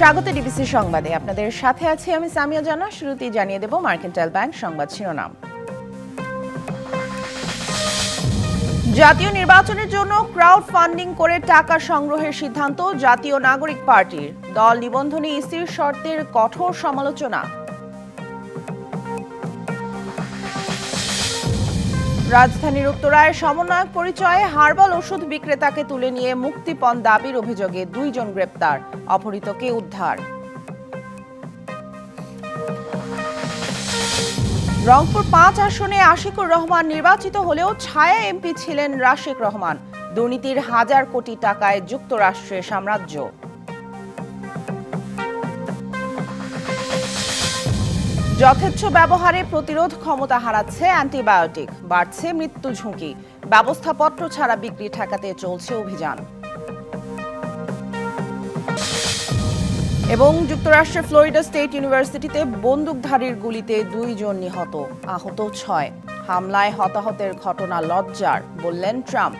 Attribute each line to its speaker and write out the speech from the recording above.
Speaker 1: স্বাগত ডিবিসি সংবাদে। আপনাদের সাথে আছি আমি সামিয়া জানা। শুরুতেই জানিয়ে দেব মার্কেন্টাইল ব্যাংক সংবাদ শিরোনাম। জাতীয় নির্বাচনের জন্য ক্রাউড ফান্ডিং করে টাকা সংগ্রহের সিদ্ধান্ত জাতীয় নাগরিক পার্টির। দল নিবন্ধনে ইসির শর্তের কঠোর সমালোচনা। রাজধানীর উত্তরায় সমন্বয়ক পরিচয়ে হার্বাল ওষুধ বিক্রেতাকে তুলে নিয়ে মুক্তিপণ দাবির অভিযোগে দুইজন গ্রেপ্তার, অপহৃতকে উদ্ধার। রংপুর পাঁচ আসনে আশিকুর রহমান নির্বাচিত হলেও ছায়া এমপি ছিলেন রাশেক রহমান। দুর্নীতির হাজার কোটি টাকায় যুক্তরাষ্ট্রের সাম্রাজ্য। যথেচ্ছ ব্যবহারে প্রতিরোধ ক্ষমতা হারাচ্ছে অ্যান্টিবায়োটিক, বাড়ছে মৃত্যু ঝুঁকি, ব্যবস্থাপত্র ছাড়া বিক্রি ঠেকাতে চলছে অভিযান। এবং যুক্তরাষ্ট্রের ফ্লোরিডা স্টেট ইউনিভার্সিটিতে বন্দুকধারীর গুলিতে দুইজন নিহত, আহত ছয়। হামলায় হতাহতের ঘটনা লজ্জার, বললেন ট্রাম্প।